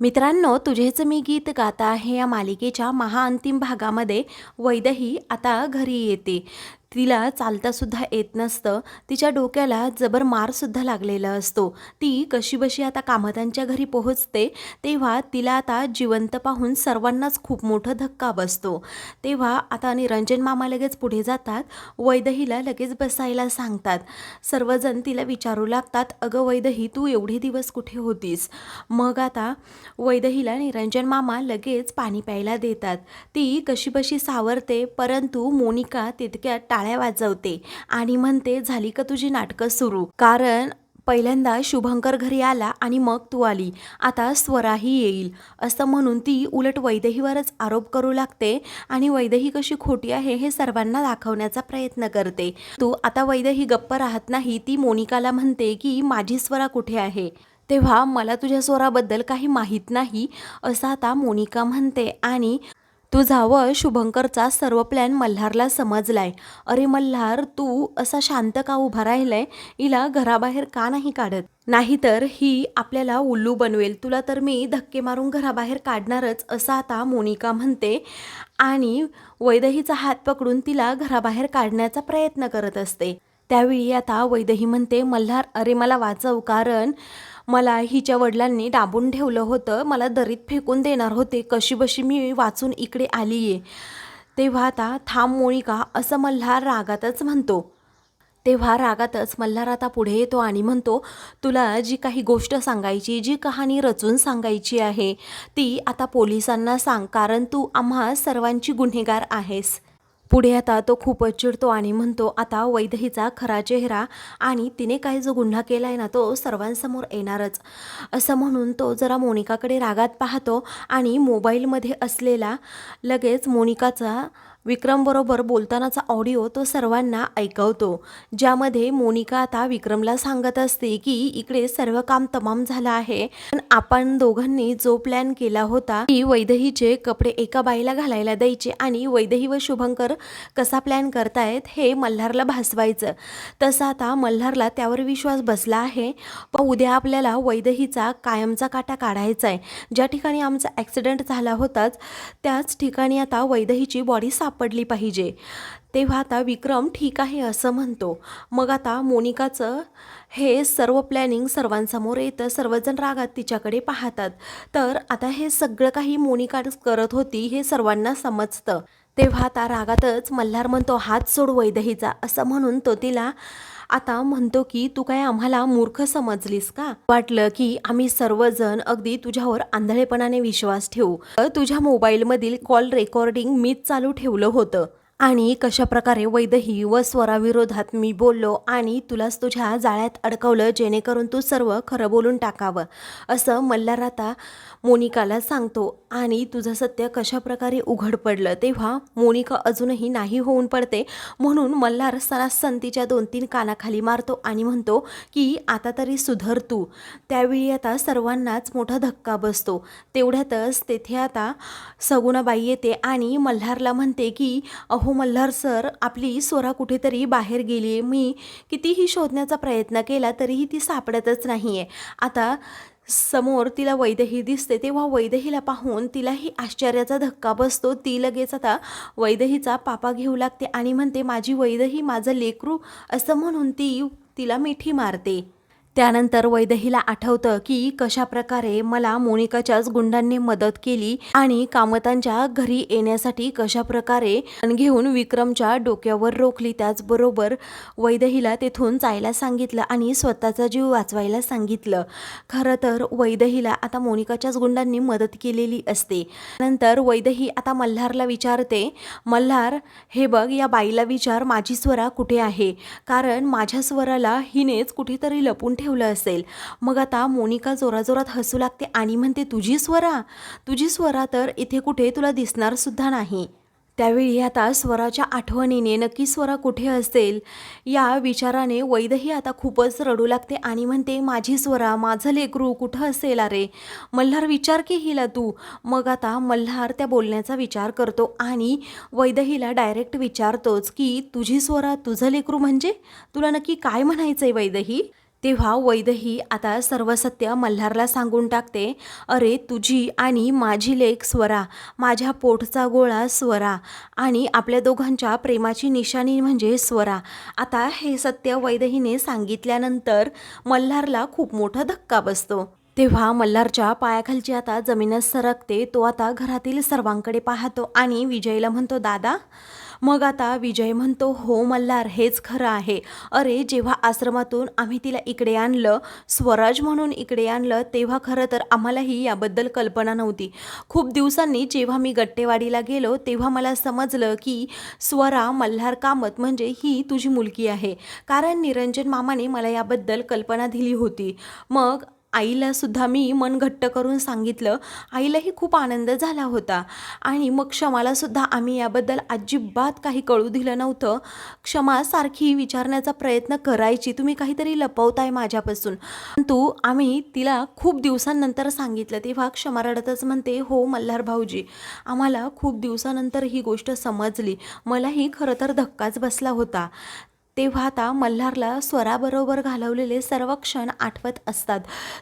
मित्रांनो तुझेच मी गीत गाता आहे या मालिकेच्या महाअंतिम भागामध्ये वैदही आता घरी येते. तिला चालतासुद्धा येत नसतं. तिच्या डोक्याला जबर मारसुद्धा लागलेला असतो. ती कशीबशी आता कामतांच्या घरी पोहोचते तेव्हा तिला आता जिवंत पाहून सर्वांनाच खूप मोठा धक्का बसतो. तेव्हा आता निरंजन मामा लगेच पुढे जातात. वैदहीला लगेच बसायला सांगतात. सर्वजण तिला विचारू लागतात अगं वैदही तू एवढे दिवस कुठे होतीस? मग आता वैदहीला निरंजन मामा लगेच पाणी प्यायला देतात. ती कशीबशी सावरते परंतु मोनिका तितक्या टाळ्या वाजवते. आणि म्हणते झाली का तुझी नाटकं सुरू? कारण पहिल्यांदा शुभंकर घरी आला आणि मग तू आली. आता स्वराही येईल. असं म्हणून ती उलट वैदेहीवरच आरोप करू लागते आणि वैदेही कशी खोटी आहे हे सर्वांना दाखवण्याचा प्रयत्न करते. तू आता वैदेही गप्प राहत नाही ती मोनिकाला म्हणते की माझी स्वरा कुठे आहे? तेव्हा मला तुझ्या स्वराबद्दल काही माहीत नाही असं आता मोनिका म्हणते. आणि तुझा व शुभंकरचा सर्व प्लॅन मल्हारला समजलाय. अरे मल्हार तू असा शांत का उभा राहिलाय? हिला घराबाहेर का नाही काढत? नाहीतर ही आपल्याला उल्लू बनवेल. तुला तर मी धक्के मारून घराबाहेर काढणारच असं आता मोनिका म्हणते. आणि वैदहीचा हात पकडून तिला घराबाहेर काढण्याचा प्रयत्न करत असते. त्यावेळी आता वैदही म्हणते मल्हार अरे मला वाचव कारण मला हिच्या वडिलांनी दाबून ठेवलं होतं. मला दरीत फेकून देणार होते. कशी बशी मी वाचून इकडे आली आहे तेव्हा आता थांब मोनिका असं मल्हार रागातच म्हणतो. तेव्हा रागातच मल्हार आता पुढे येतो आणि म्हणतो तुला जी काही गोष्ट सांगायची जी कहाणी रचून सांगायची आहे ती आता पोलिसांना सांग कारण तू आम्हा सर्वांची गुन्हेगार आहेस. पुढे आता तो खूपच चिडतो आणि म्हणतो आता वैदहीचा खरा चेहरा आणि तिने काही जो गुन्हा केला आहे ना तो सर्वांसमोर येणारच. असं म्हणून तो जरा मोनिकाकडे रागात पाहतो आणि मोबाईलमध्ये असलेला लगेच मोनिकाचा विक्रमबरोबर बोलतानाचा ऑडिओ तो सर्वांना ऐकवतो. ज्यामध्ये मोनिका आता विक्रमला सांगत असते की इकडे सर्व काम तमाम झालं आहे पण आपण दोघांनी जो प्लॅन केला होता की वैदहीचे कपडे एका बाईला घालायला द्यायचे आणि वैदही व शुभंकर कसा प्लॅन करतायत हे मल्हारला भासवायचं. तसं आता मल्हारला त्यावर विश्वास बसला आहे. पण उद्या आपल्याला वैदहीचा कायमचा काटा काढायचा आहे ज्या ठिकाणी आमचा ॲक्सिडेंट झाला होताच त्याच ठिकाणी आता वैदहीची बॉडी सापडली पाहिजे. तेव्हा आता विक्रम ठीक आहे असं म्हणतो. मग आता मोनिकाचं हे सर्व प्लॅनिंग सर्वांसमोर येतं सर्वजण रागात तिच्याकडे पाहतात. तर आता हे सगळं काही मोनिका करत होती हे सर्वांना समजतं. तेव्हा आता रागातच मल्हार म्हणतो हात सोड वैदहीचा असं म्हणून तो तिला आता म्हणतो की तू काय आम्हाला मूर्ख समजलीस का? वाटलं की आम्ही सर्वजण अगदी तुझ्यावर आंधळेपणाने विश्वास ठेवू. तुझ्या मोबाईलमधील कॉल रेकॉर्डिंग मीच चालू ठेवलं होतं. आणि कशा प्रकारे वैदही व स्वराविरोधात मी बोललो आणि तुलाच तुझ्या जाळ्यात अडकवलं जेणेकरून तू सर्व खरं बोलून टाकावं असं मल्हार आता मोनिकाला सांगतो. आणि तुझं सत्य कशा प्रकारे उघड पडलं तेव्हा मोनिका अजूनही नाही होऊन पडते. म्हणून मल्हार सरासन तिच्या दोन तीन कानाखाली मारतो आणि म्हणतो की आता तरी सुधर तू. त्यावेळी आता सर्वांनाच मोठा धक्का बसतो. तेवढ्यातच तेथे आता सगुणाबाई येते आणि मल्हारला म्हणते की अहो मल्हार सर आपली स्वरा कुठेतरी बाहेर गेली आहे. मी कितीही शोधण्याचा प्रयत्न केला तरीही ती सापडतच नाही आहे आता समोर तिला वैदही दिसते तेव्हा वैदहीला पाहून तिलाही आश्चर्याचा धक्का बसतो. ती लगेच आता वैदहीचा पापा घेऊ लागते आणि म्हणते माझी वैदही माझं लेकरू असं म्हणून ती तिला मिठी मारते. त्यानंतर वैदहीला आठवतं की कशा प्रकारे मला मोनिकाच्याच गुंडांनी मदत केली आणि कामतांच्या घरी येण्यासाठी कशा प्रकारे घेऊन विक्रमच्या डोक्यावर रोखली. त्याचबरोबर वैदहीला तेथून जायला सांगितलं आणि स्वतःचा जीव वाचवायला सांगितलं. खरं तर वैदहीला आता मोनिकाच्याच गुंडांनी मदत केलेली असते. नंतर वैदही आता मल्हारला विचारते मल्हार हे बघ या बाईला विचार माझी स्वरा कुठे आहे? कारण माझ्या स्वराला हिनेच कुठेतरी लपून ठेवलं असेल. मग आता मोनिका जोराजोरात हसू लागते आणि म्हणते तुझी स्वरा? तुझी स्वरा तर इथे कुठे तुला दिसणार सुद्धा नाही. त्यावेळी आता स्वराच्या आठवणीने नक्की स्वरा कुठे असेल? या विचाराने वैदही आता खूपच रडू लागते आणि म्हणते माझी स्वरा माझं लेकरू कुठं असेल अरे? मल्हार विचार की हिला तू? मग आता मल्हार त्या बोलण्याचा विचार करतो आणि वैदहीला डायरेक्ट विचारतोच की तुझी स्वरा तुझं लेकरू म्हणजे? तुला नक्की काय म्हणायचं आहे वैदही? तेव्हा वैदही आता सर्व सत्य मल्हारला सांगून टाकते अरे तुझी आणि माझी लेख स्वरा माझ्या पोटचा गोळा स्वरा आणि आपल्या दोघांच्या प्रेमाची निशाणी म्हणजे स्वरा. आता हे सत्य वैदहीने सांगितल्यानंतर मल्हारला खूप मोठा धक्का बसतो. तेव्हा मल्हारच्या पायाखालची आता जमीनच सरकते तो आता घरातील सर्वांकडे पाहतो आणि विजयला म्हणतो दादा मग आता विजय म्हणतो हो मल्हार हेच खरं आहे. अरे जेव्हा आश्रमातून आम्ही तिला इकडे आणलं स्वराज म्हणून इकडे आणलं तेव्हा खरं तर आम्हालाही याबद्दल कल्पना नव्हती. खूप दिवसांनी जेव्हा मी गट्टेवाडीला गेलो तेव्हा मला समजलं की स्वरा मल्हार कामत म्हणजे ही तुझी मुलगी आहे. कारण निरंजन मामाने मला याबद्दल कल्पना दिली होती. मग आईला सुद्धा मी मन घट्ट करून सांगितलं. आईलाही खूप आनंद झाला होता. आणि मग क्षमाला सुद्धा आम्ही याबद्दल अजिबात काही कळू दिलं नव्हतं. क्षमा सारखी विचारण्याचा प्रयत्न करायची. तुम्ही काहीतरी लपवताय माझ्यापासून. परंतु आम्ही तिला खूप दिवसांनंतर सांगितलं. तेव्हा क्षमा रडतच म्हणते हो मल्हार भाऊजी आम्हाला खूप दिवसानंतर ही गोष्ट समजली. मलाही खरं तर धक्काच बसला होता. तेव्हा आता मल्हारला स्वराबरोबर घालवलेले सर्व क्षण आठवत असतात.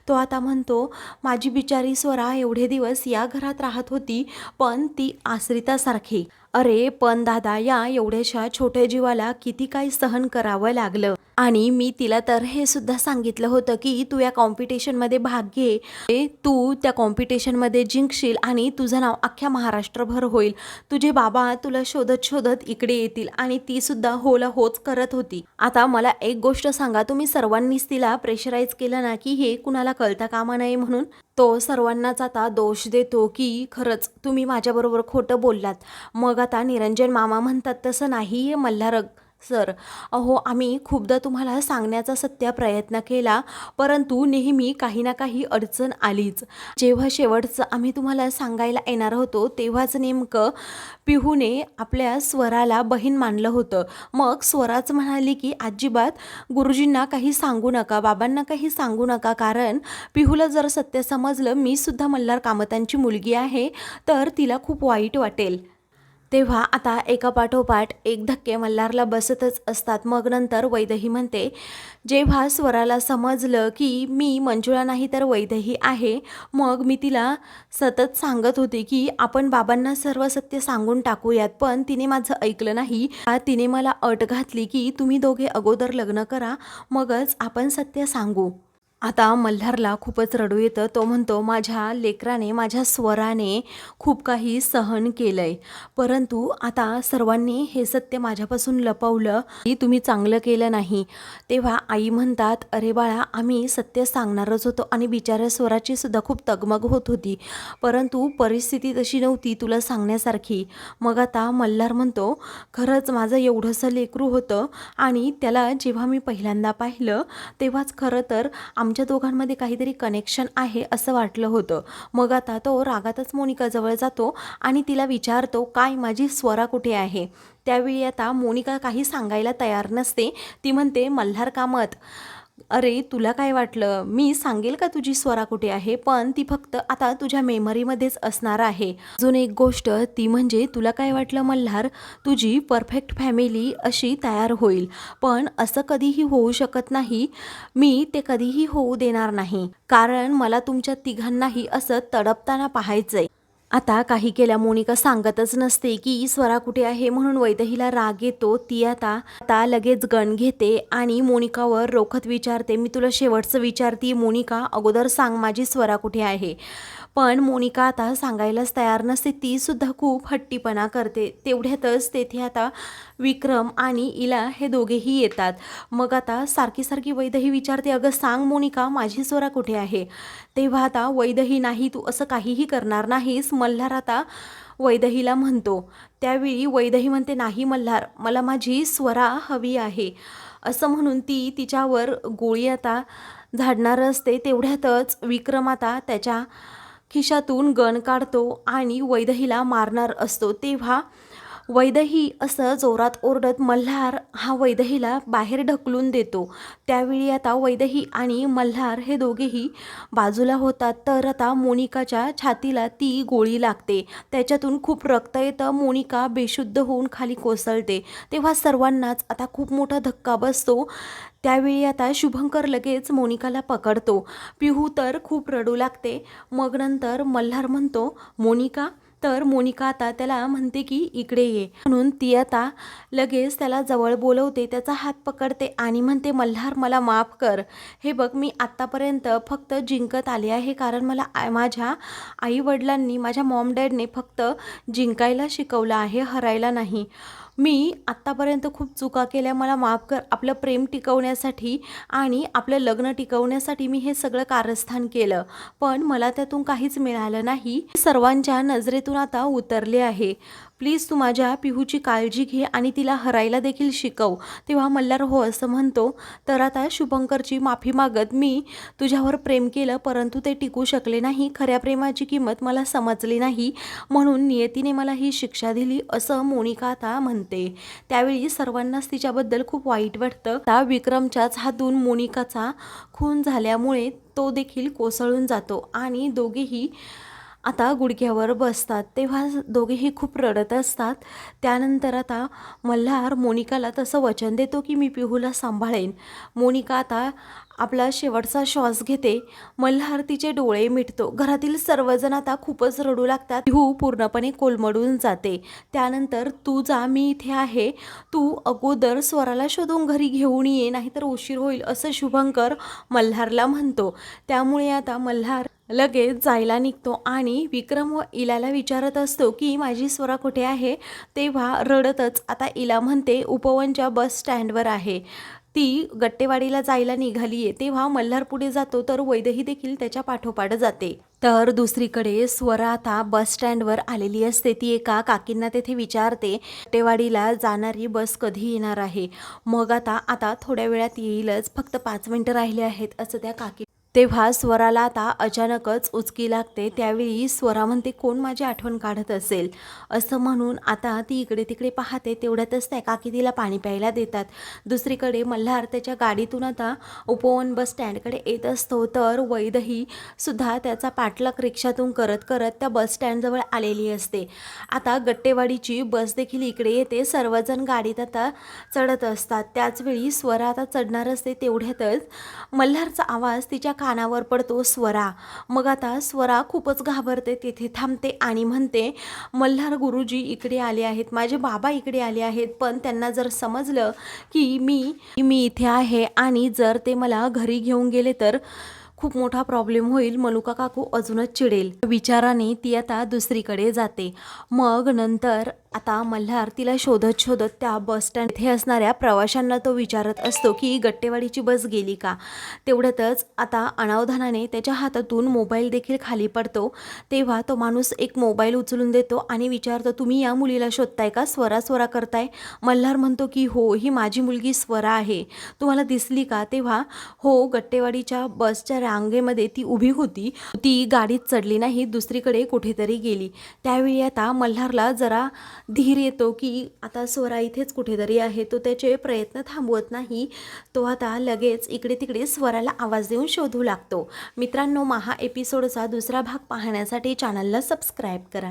तो आता म्हणतो माझी बिचारी स्वरा एवढे दिवस या घरात राहत होती पण ती आश्रितासारखी अरे पण दादा या एवढ्याशा छोट्या जीवाला किती काही सहन करावं लागलं. आणि मी तिला तर हे सुद्धा सांगितलं होतं की तू या कॉम्पिटिशनमध्ये भाग घे. तू त्या कॉम्पिटिशनमध्ये जिंकशील आणि तुझं नाव अख्ख्या महाराष्ट्रभर होईल. तुझे बाबा तुला शोधत शोधत इकडे येतील. आणि ती सुद्धा होला होच करत होती. आता मला एक गोष्ट सांगा. तुम्ही सर्वांनीच तिला प्रेशराईज केलं ना की हे कुणाला कळता कामा नये म्हणून? तो सर्वांनाच आता दोष देतो की खरंच तुम्ही माझ्याबरोबर खोटं बोललात. मग आता निरंजन मामा म्हणतात तसं नाही आहे मल्हारग. सर अहो आम्ही खूपदा तुम्हाला सांगण्याचा सत्य प्रयत्न केला परंतु नेहमी काही ना काही अडचण आलीच. जेव्हा शेवटचं आम्ही तुम्हाला सांगायला येणार होतो तेव्हाच नेमकं पिहूने आपल्या स्वराला बहीण मानलं होतं. मग स्वराच म्हणाली की अजिबात गुरुजींना काही सांगू नका बाबांना काही सांगू नका कारण पिहूला जर सत्य समजलं मी सुद्धा मल्हार कामतांची मुलगी आहे तर तिला खूप वाईट वाटेल. तेव्हा आता एका पाठोपाठ एक धक्के मल्हारला बसतच असतात. मग नंतर वैदही म्हणते जेव्हा स्वराला समजलं की मी मंजुळा नाही तर वैदही आहे मग मी तिला सतत सांगत होते की आपण बाबांना सर्व सत्य सांगून टाकूयात पण तिने माझं ऐकलं नाही. तिने मला अट घातली की तुम्ही दोघे अगोदर लग्न करा मगच आपण सत्य सांगू. आता मल्हारला खूपच रडू येतं. तो म्हणतो माझ्या लेकराने माझ्या स्वराने खूप काही सहन केलं आहे परंतु आता सर्वांनी हे सत्य माझ्यापासून लपवलं की तुम्ही चांगलं केलं नाही. तेव्हा आई म्हणतात अरे बाळा आम्ही सत्य सांगणारच होतो आणि बिचाऱ्या स्वराची सुद्धा खूप तगमग होत होती. परंतु परिस्थिती तशी नव्हती तुला सांगण्यासारखी. मग आता मल्हार म्हणतो खरंच माझं एवढंसं लेकरू होतं आणि त्याला जेव्हा मी पहिल्यांदा पाहिलं तेव्हाच खरं तर आम आमच्या दोघांमध्ये काहीतरी कनेक्शन आहे असं वाटलं होतं. मग आता तो रागातच मोनिकाजवळ जातो आणि तिला विचारतो काय माझी स्वरा कुठे आहे? त्यावेळी आता मोनिका काही सांगायला तयार नसते. ती म्हणते मल्हार कामत. अरे तुला काय वाटलं? मी सांगेल का तुझी स्वरा कुठे आहे? पण ती फक्त आता तुझ्या मेमरीमध्येच असणार आहे. अजून एक गोष्ट ती म्हणजे तुला काय वाटलं मल्हार? तुझी परफेक्ट फॅमिली अशी तयार होईल. पण असं कधीही होऊ शकत नाही. मी ते कधीही होऊ देणार नाही. कारण मला तुमच्या तिघांनाही असं तडपताना पाहायचंय. आता काही केल्या मोनिका सांगतच नसते की स्वरा कुठे आहे म्हणून वैदहीला राग येतो ती आता आता लगेच गण घेते आणि मोनिकावर रोखत विचारते. मी तुला शेवटचं विचारते मोनिका अगोदर सांग माझी स्वरा कुठे आहे? पण मोनिका आता सांगायलाच तयार नसते. ती सुद्धा खूप हट्टीपणा करते. तेवढ्यातच तेथे आता विक्रम आणि इला हे दोघेही येतात. मग आता सारखी सारखी वैदही विचारते अगं सांग मोनिका माझी स्वरा कुठे आहे? तेव्हा आता वैदही नाही तू असं काहीही करणार नाहीस. मल्हार आता वैदहीला म्हणतो. त्यावेळी वैदही म्हणते नाही मल्हार मला माझी स्वरा हवी आहे. असं म्हणून ती तिच्यावर गोळी आता झाडणार असते. तेवढ्यातच विक्रम आता त्याच्या खिशातून गण काढतो आणि वैदहीला मारणार असतो. तेव्हा वैदही असं जोरात ओरडत मल्हार हा वैदहीला बाहेर ढकलून देतो. त्यावेळी आता वैदही आणि मल्हार हे दोघेही बाजूला होतात. तर आता मोनिकाच्या छातीला ती गोळी लागते. त्याच्यातून खूप रक्त येतं. मोनिका बेशुद्ध होऊन खाली कोसळते. तेव्हा सर्वांनाच आता खूप मोठा धक्का बसतो. त्यावेळी आता शुभंकर लगेच मोनिकाला पकडतो. पिहू तर खूप रडू लागते. मग नंतर मल्हार म्हणतो मोनिका तर मोनिका आता त्याला म्हणते की इकडे ये. म्हणून ती आता लगेच त्याला जवळ बोलवते त्याचा हात पकडते आणि म्हणते मल्हार मला माफ कर. हे बघ मी आत्तापर्यंत फक्त जिंकत आले आहे कारण मला माझ्या आईवडिलांनी माझ्या मॉम डॅडने फक्त जिंकायला शिकवलं आहे हरायला नाही. मी आत्तापर्यंत खूप चुका केल्या मला माफ कर आपलं प्रेम टिकवण्यासाठी आणि आपलं लग्न टिकवण्यासाठी मी हे सगळं कारस्थान केलं. पण मला त्यातून काहीच मिळालं नाही. सर्वांच्या नजरेतून आता उतरले आहे. प्लीज तू माझ्या पिहूची काळजी घे आणि तिला हरायला देखील शिकव. तेव्हा मल्हार हो असं म्हणतो तर आता शुभंकरची माफी मागत मी तुझ्यावर प्रेम केलं परंतु ते टिकू शकले नाही. खऱ्या प्रेमाची किंमत मला समजली नाही म्हणून नियतीने मला ही शिक्षा दिली असं मोनिका आता म्हणते. त्यावेळी सर्वांनाच तिच्याबद्दल खूप वाईट वाटतं. त्या विक्रमच्याच हातून मोनिकाचा खून झाल्यामुळे तो देखील कोसळून जातो आणि दोघेही आता गुडघ्यावर बसतात. तेव्हा दोघेही खूप रडत असतात. त्यानंतर आता मल्हार मोनिकाला तसं वचन देतो की मी पिहूला सांभाळेन. मोनिका आता आपला शेवटचा श्वास घेते. मल्हार तिचे डोळे मिटतो. घरातील सर्वजण आता खूपच रडू लागतात. पिहू पूर्णपणे कोलमडून जाते. त्यानंतर तू जा मी इथे आहे. तू अगोदर स्वराला शोधून घरी घेऊन ये नाहीतर उशीर होईल असं शुभंकर मल्हारला म्हणतो. त्यामुळे आता मल्हार लगेच जायला निघतो आणि विक्रम व इलाला विचारत असतो की माझी स्वरा कुठे आहे? तेव्हा रडतच आता इला म्हणते उपवनच्या बस स्टँडवर आहे. ती गट्टेवाडीला जायला निघाली आहे तेव्हा मल्हार पुढे जातो तर वैदही देखील त्याच्या पाठोपाठ जाते. तर दुसरीकडे स्वरा आता बस स्टँडवर आलेली असते. ती एका काकींना तेथे विचारते टेवाडीला जाणारी बस कधी येणार आहे? मग आता आता थोड्या वेळात येईलच. फक्त पाच मिनटं राहिले आहेत असं त्या काकी तेव्हा स्वराला आता अचानकच उचकी लागते त्यावेळी स्वरा म्हणते कोण माझी आठवण काढत असेल? असं म्हणून आता ती इकडे तिकडे पाहते तेवढ्यातच त्या काकी तिला पाणी प्यायला देतात. दुसरीकडे मल्हार त्याच्या गाडीतून आता उपवन बस स्टँडकडे येत असतो तर वैदही सुद्धा त्याचा पाठलाग रिक्षातून करत करत त्या बस स्टँडजवळ आलेली असते. आता गट्टेवाडीची बस देखील इकडे येते सर्वजण गाडीत आता चढत असतात. त्याचवेळी स्वरा आता चढणार असते तेवढ्यातच मल्हारचा आवाज तिच्या कानावर पडतो स्वरा. मग आता स्वरा खूपच घाबरते तेथे थांबते आणि म्हणते मल्हार गुरुजी इकडे आले आहेत माझे बाबा इकडे आले आहेत पण त्यांना जर समजलं की मी मी इथे आहे आणि जर ते मला घरी घेऊन गेले तर खूप मोठा प्रॉब्लेम होईल. मनुका काकू अजूनच चिडेल. विचाराने ती आता दुसरीकडे जाते. मग नंतर आता मल्हार तिला शोधत शोधत त्या बस स्टँड इथे असणाऱ्या प्रवाशांना तो विचारत असतो की गट्टेवाडीची बस गेली का? तेवढ्यातच आता अनावधानाने त्याच्या हातातून मोबाईल देखील खाली पडतो. तेव्हा तो माणूस एक मोबाईल उचलून देतो आणि विचारतो तुम्ही या मुलीला शोधताय का? स्वरा स्वरा करताय? मल्हार म्हणतो की हो ही माझी मुलगी स्वरा आहे. तुम्हाला दिसली का? तेव्हा हो गट्टेवाडीच्या बसच्या रांगेमध्ये ती उभी होती. ती गाडीत चढली नाही दुसरीकडे कुठेतरी गेली. त्यावेळी आता मल्हारला जरा धीर येतो की आता स्वरा इथेच कुठेतरी आहे तो त्याचे प्रयत्न थांबवत नाही. तो आता लगेच इकडे तिकडे स्वराला आवाज देऊन शोधू लागतो. मित्रांनो महा एपिसोडचा दुसरा भाग पाहण्यासाठी चॅनलला सबस्क्राईब करा.